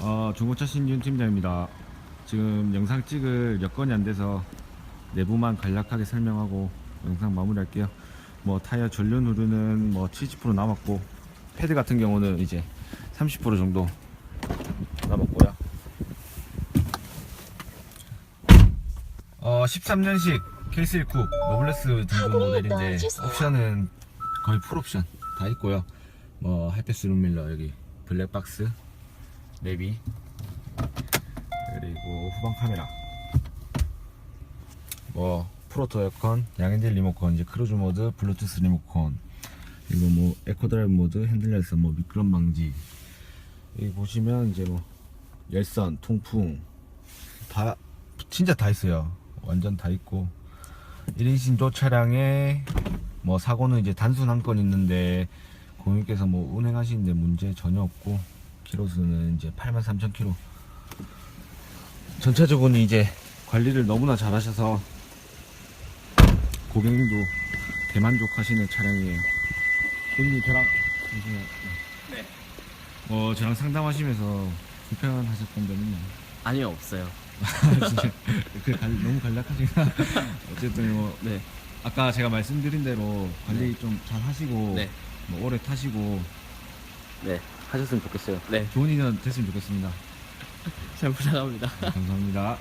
어, 중고차 신윤 팀장입니다. 지금 영상 찍을 여건이 안 돼서 내부만 간략하게 설명하고 영상 마무리할게요. 뭐 타이어 전륜 후르는 뭐70% 남았고 패드 같은 경우는 이제 30% 정도 남았고요. 어, 13년식 K3 쿡 노블레스 등급 모델인데 옵션은 거의 풀 옵션 다 있고요. 뭐 하이패스 룸밀러 여기 블랙박스 내비 그리고 후방 카메라. 뭐 프로토 에어컨 양핸들 리모컨 이제 크루즈 모드 블루투스 리모컨 그리고 뭐 에코 드라이브 모드 핸들레스 뭐 미끄럼 방지. 여기 보시면 이제 뭐 열선 통풍. 다 진짜 다 있어요. 완전 다 있고. 1인 신조 차량에 뭐 사고는 이제 단순 한 건 있는데 고객께서 뭐 운행하시는데 문제 전혀 없고 키로수는 이제 83,000km. 전체적으로 이제 관리를 너무나 잘하셔서 고객님도 대만족하시는 차량이에요. 고객님 저랑 잠시만요. 네. 어 저랑 상담하시면서 불편하셨던 점은요? 아니요 없어요. 진짜 그 간- 너무 간략하시나? 어쨌든 뭐 네. 아까 제가 말씀드린 대로 관리 좀 잘 하시고 네. 뭐 오래 타시고 네. 하셨으면 좋겠어요. 네. 좋은 인연 됐으면 좋겠습니다. 잘 부탁합니다. 네, 감사합니다.